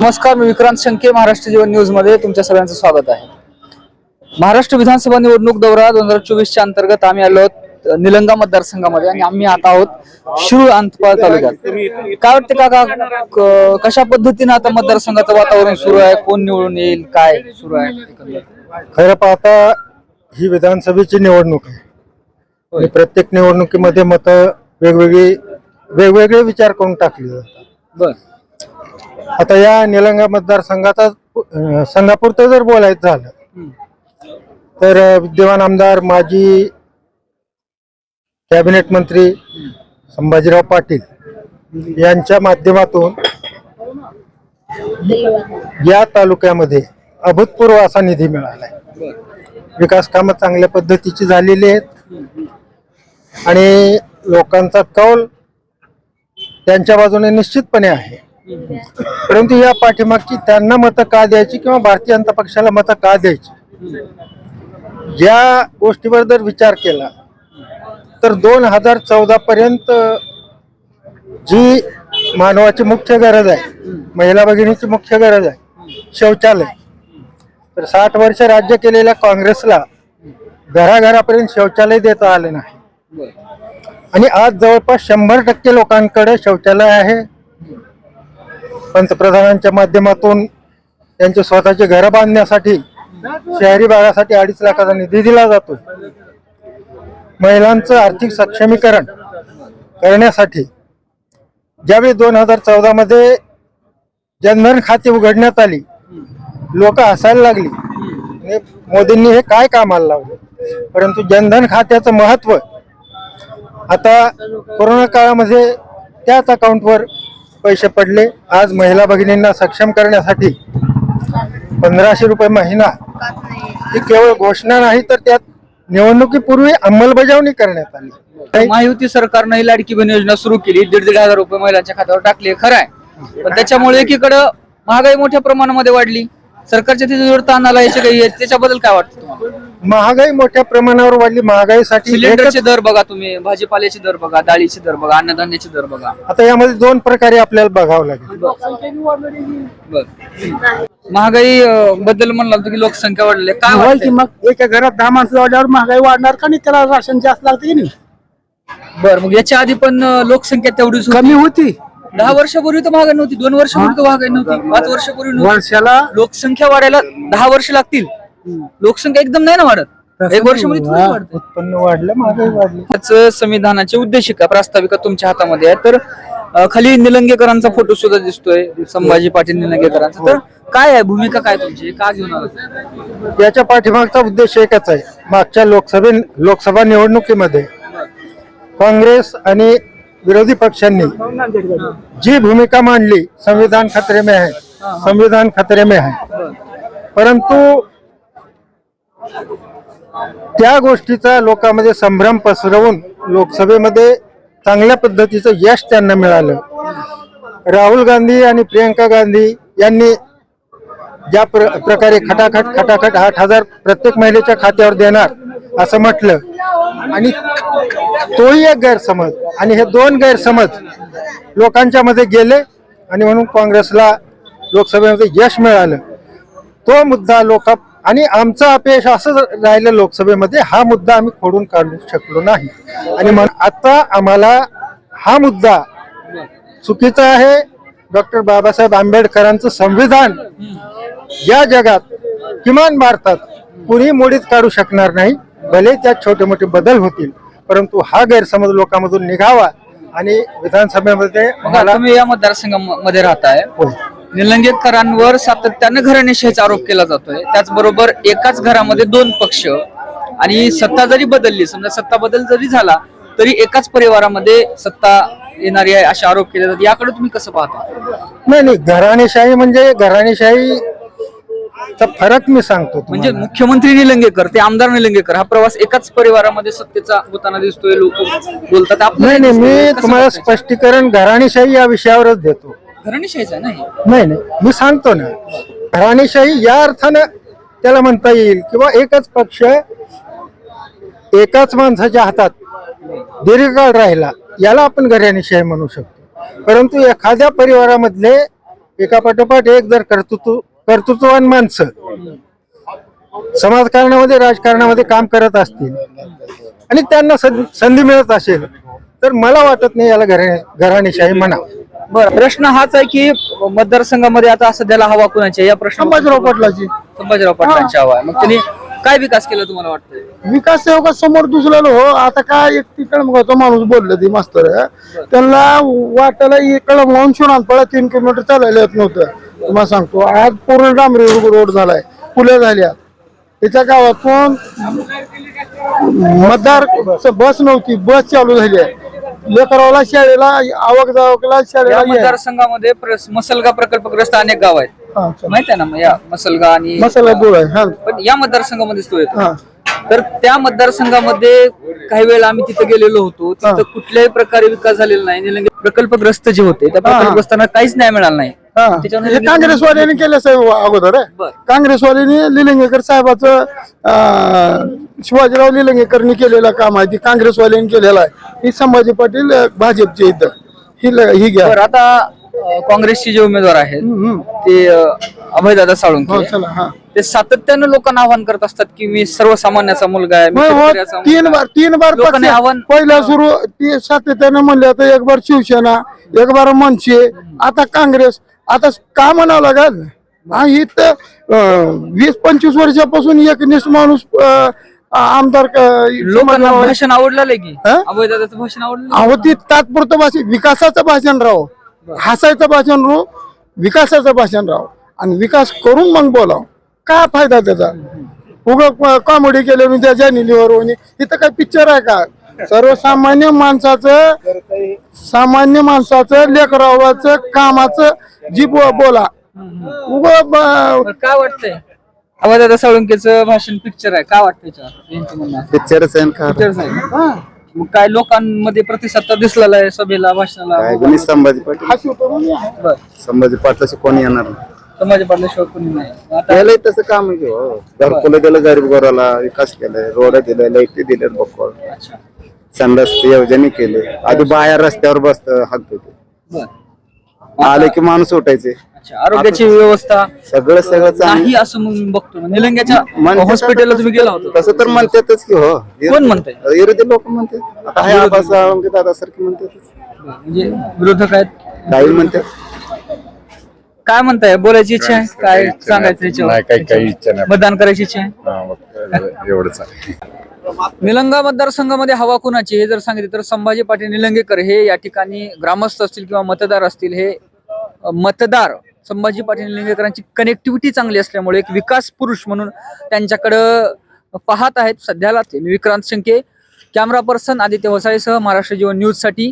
नमस्कार मी विक्रांत शंके महाराष्ट्र जीवन न्यूजमध्ये तुमच्या सगळ्यांचं स्वागत आहे. महाराष्ट्र विधानसभा निवडणूक दौरा दोन हजार चोवीसच्या अंतर्गत आम्ही आलो आहोत निलंगा मतदारसंघामध्ये आणि आम्ही आता आहोत शिरूर अंतपाळ तालुक्यात. काय वाटते काका क- कशा पद्धतीने आता मतदारसंघाचं वातावरण सुरू आहे? कोण निवडून येईल? काय सुरू आहे? खरं पाहता ही विधानसभेची निवडणूक आहे. प्रत्येक निवडणुकीमध्ये मत वेगवेगळी वेगवेगळे विचार करून टाकली जातात. बर. आता या निलंगा मतदारसंघाचा संघापुरतं जर बोलायचं झालं तर विद्यमान आमदार माजी कॅबिनेट मंत्री संभाजीराव पाटील यांच्या माध्यमातून या तालुक्यामध्ये अभूतपूर्व असा निधी मिळाला आहे विकास कामं चांगल्या पद्धतीची झालेली आहेत आणि लोकांचा कौल त्यांच्या बाजूने निश्चितपणे आहे. परंतु या पाठीमागची त्यांना मतं का द्यायची किंवा भारतीय जनता पक्षाला मतं का द्यायची? ज्या गोष्टीवर जर विचार केला तर दोन हजार चौदा पर्यंत जी मानवाची मुख्य गरज आहे महिला भगिनीची मुख्य गरज आहे शौचालय. तर साठ वर्ष राज्य केलेल्या काँग्रेसला घराघरापर्यंत शौचालय देता आले नाही. आणि आज जवळपास शंभर टक्के लोकांकडे शौचालय आहे. पंतप्रधानांच्या माध्यमातून त्यांचे स्वतःचे घरं बांधण्यासाठी शहरी भागासाठी अडीच लाखाचा निधी दिला जातो. महिलांचं आर्थिक सक्षमीकरण करण्यासाठी ज्यावेळी दोन हजार चौदामध्ये जनधन खाते उघडण्यात आली लोक हसायला लागली. मोदींनी हे काय कामाला लावलं? परंतु जनधन खात्याचं महत्त्व आता कोरोना काळामध्ये त्याच अकाउंटवर पैसे पडले आज महिला भगिनींना सक्षम करण्यासाठी पंधराशे रुपये महिना. ही केवळ घोषणा नाही तर त्यात निवडणुकीपूर्वी अंमलबजावणी करण्यात आली. महायुती सरकारनं ही लाडकी बहीण योजना सुरू केली. दीड दीड हजार रुपये महिलांच्या खात्यावर टाकले खरं आहे. पण त्याच्यामुळे एकीकडं महागाई मोठ्या प्रमाणामध्ये वाढली. सरकारच्या तिथे ताण आला याचे काही त्याच्याबद्दल काय वाटतं महागाई मोठ्या प्रमाणावर वाढली. महागाईसाठी एकच- सिलेंडरचे दर बघा तुम्ही भाजीपाल्याचे दर बघा डाळीचे दर बघा अन्नधान्याचे दर बघा. आता यामध्ये दोन प्रकारे आपल्याला बघावं लागेल. बर. महागाई अं, बद्दल म्हणलं होतं की लोकसंख्या वाढली. काय होय की वाटतंय? मग एका घरात दहा माणसं वाढल्यावर महागाई वाढणार का नाही? त्याला राशन जास्त लागते की नाही? बर मग याच्या आधी पण अं, लोकसंख्या तेवढीच होती. कमी होती. दहा वर्षापूर्वी तर महागाई नव्हती दोन वर्षापूर्वी तर महागाई नव्हती पाच वर्षापूर्वी नव्हती. वर्षाला लोकसंख्या वाढायला दहा वर्ष लागतील. लोकसंख्या एकदम नाही ना वाढत? एक वर्षामध्ये थोडी वाढते. उत्पन्न वाढलं महागाई वाढली. त्याचं संविधानाची उद्देशिका प्रास्ताविका तुमच्या हातामध्ये आहे तर अं, खाली निलंगेकरांचा फोटो सुद्धा दिसतोय संभाजी पाटील निलंगेकरांचा. तर काय आहे? भूमिका काय तुमची? का घेऊन? याच्या पाठीमागचा उद्देश एकच आहे. मागच्या लोकसभे लोकसभा निवडणुकीमध्ये काँग्रेस आणि विरोधी पक्षांनी जी भूमिका मांडली संविधान खतरे में है संविधान खतरे में है परंतु त्या गोष्टीचा लोकांमध्ये संभ्रम पसरवून लोकसभेमध्ये चांगल्या पद्धतीचं यश त्यांना मिळालं. राहुल गांधी आणि प्रियंका गांधी यांनी ज्या प्र प्रकारे खटाखट खटाखट आठ हजार प्रत्येक महिलेच्या खात्यावर देणार असं म्हटलं. आणि तोही एक गैरसमज. आणि हे दोन गैरसमज लोकांच्या मध्ये गेले आणि म्हणून काँग्रेसला लोकसभेमध्ये यश मिळालं. तो मुद्दा लोक आणि आमचं अपयश असं राहिलं लोकसभेमध्ये हा मुद्दा आम्ही खोडून काढू शकलो नाही. आणि म्हण आता आम्हाला हा मुद्दा चुकीचा आहे. डॉक्टर बाबासाहेब आंबेडकरांचं संविधान या जगात किमान भारतात कुणी मोडीत काढू शकणार नाही. भले त्यात छोटे मोठे बदल होतील परंतु हा गैरसमज लोकांमधून निघावा आणि विधानसभेमध्ये मग या मतदारसंघामध्ये राहताय. निलंगेकरांवर सातत्यानं घराणेशाहीचा आरोप केला जातोय. त्याचबरोबर एकाच घरामध्ये दोन पक्ष आणि सत्ता जरी बदलली समजा सत्ता बदल जरी झाला तरी एकाच परिवारामध्ये सत्ता येणारी आहे असे आरोप केले जातात. याकडे तुम्ही कसं पाहता? नाही नाही घराणेशाही म्हणजे घराणेशाही चा फरक मी सांगतो म्हणजे. मुख्यमंत्री निलंगेकर ते आमदार निलंगेकर हा प्रवास एकाच परिवारामध्ये सत्तेचा होताना दिसतोय लोक बोलतात. नाही नाही मी तुम्हाला? स्पष्टीकरण घराणेशाही या विषयावरच देतो. घराणेशाहीच आहे नाही. नाही नाही. मी सांगतो ना घराणेशाही या अर्थानं त्याला म्हणता येईल किंवा एकच पक्ष एकाच माणसाच्या हातात दीर्घकाळ राहिला याला आपण घराणेशाही म्हणू शकतो. परंतु एखाद्या परिवारामधले एका पाठोपाठ एक जर कर्तृत्व कर्तृत्ववान माणसं समाजकारणामध्ये राजकारणामध्ये काम करत असतील आणि त्यांना संधी मिळत असेल तर मला वाटत नाही याला घरा घराणेशाही म्हणावं. बरं प्रश्न हाच आहे की मतदारसंघामध्ये आता सध्याला हवा कुणाची आहे? या प्रश्न संभाजीराव पाटलाची. संभाजीराव पाटलांची हवा आहे. मग त्यांनी काय विकास केला तुम्हाला वाटतंय? विकास सेवकासमोर दुसऱ्याला हो आता काय एक तिकडे मग माणूस बोलले ती मास्तर. त्यांना वाटायला इकडे म्हणून शिवणापळा तीन किलोमीटर चालायला येत नव्हतं. तुम्हाला सांगतो आज पूर्ण डांबरी रोड झालाय पुल्या झाल्या त्याच्या गावातून मतदार बस नव्हती बस चालू झाली आहे. लेकराला शाळेला आवक जावकला या शाळेला. मतदारसंघामध्ये प्रस- मसलगा प्रकल्पग्रस्त अनेक गाव आहेत हा. माहीत आहे ना मग या मसलगा आणि मसाला गोळ आहे हा पण या मतदारसंघामध्येच तो येतो हा तर त्या मतदारसंघामध्ये काही वेळा आम्ही तिथे गेलेलो होतो तिथं. कुठल्याही प्रकारे विकास झालेला नाही प्रकल्पग्रस्त जे होते त्या. प्रकल्पग्रस्तांना काहीच न्याय मिळाला नाही हा. काँग्रेसवाल्यांनी केलं साहेब अगोदर. काँग्रेसवाल्यांनी लिलिंगेकर साहेबाचं शिवाजीराव लिलिंगेकरनी केलेलं काम आहे ती काँग्रेसवाल्यांनी केलेलं आहे ही संभाजी पाटील भाजपचे इथं ही ही घ्या आता काँग्रेसचे जे उमेदवार आहेत. ते अभयदादा हो साळुंके चला हा. ते सातत्यानं लोकांना आव्हान करत असतात की मी सर्वसामान्याचा मुलगा आहे मी हो, शेतकऱ्याचा तीन बार तीन बार लोकांनी पक्ष- आव्हान- पहिला सुरू ती सातत्यानं म्हणलं तर एक बार शिवसेना एक बार मनसे आता काँग्रेस. आता का म्हणावं लागेल? हा ही तर अं, वीस पंचवीस वर्षापासून एकनिष्ठ माणूस अं, आमदार क- लोकांना भाषण आवडलं की हा? अभयदादाचं भाषण आवडलं अहो ती तात्पुरतं भाषण विकासाचं भाषण राहो. हसायचं भाषण राहो विकासाचं भाषण राहो आणि विकास करून मग बोलाव. काय फायदा त्याचा? उग कॉमेडी केले त्या जॅनिलीवर वनी इथं काय पिक्चर आहे का? सर्वसामान्य माणसाचं सामान्य माणसाचं लेकरावाचं कामाचं जी बोला. उग काय वाटतंय? अभयदादा साळुंकेचं भाषण पिक्चर आहे. वाटतंय म्हणणं आहे. पिक्चरच आहे Pictures आहे. मग काय लोकांमध्ये प्रतिसाद तर दिसलेला आहे सभेला भाषणाला. काय कोणी संभाजी पाटील बर. संभाजी पाटलाशी कोणी येणार नाही. समाज पाडल्याशिवाय कोणी नाही. आता त्यालाही तसं काम आहे की हो. घरकुलं दिलं गरीब गोराला विकास केलाय रोड दिले लाईटी दिले बकोर अच्छा. संडास योजने केले. आधी बाहेर रस्त्यावर बसत होते बर. आले की माणूस उठायचे. अच्छा आरोग्याची व्यवस्था सगळं सगळं चांगलं. नाही असं मग मी बघतो. निलंग्याच्या म्हणतात हॉस्पिटलला तुम्ही गेला होता. तसं तर म्हणतातच की हो. कोण म्हणतंय? विरोधी लोक म्हणतात. आता हे म्हणतात. म्हणजे विरोधक आहेत? काही म्हणतात. काय म्हणताय? बोलायची इच्छा आहे? काय सांगायचं याच्यावर? नाही काही काही इच्छा नाही. मतदान करायची इच्छा आहे? हा, मग एवढंच आहे. निलंगा मतदारसंघामध्ये हवा कुणाची? हे जर सांगितले तर संभाजी पाटील निलंगेकर हे या ठिकाणी ग्रामस्थ असतील किंवा मतदार असतील हे मतदार संभाजी पाटील निलंगेकरांची कनेक्टिव्हिटी चांगली असल्यामुळे एक विकास पुरुष म्हणून त्यांच्याकडं पाहत आहेत. सध्याला ते मी विक्रांत शंके कॅमेरा पर्सन आदित्य वसाळेसह महाराष्ट्र जीवन न्यूजसाठी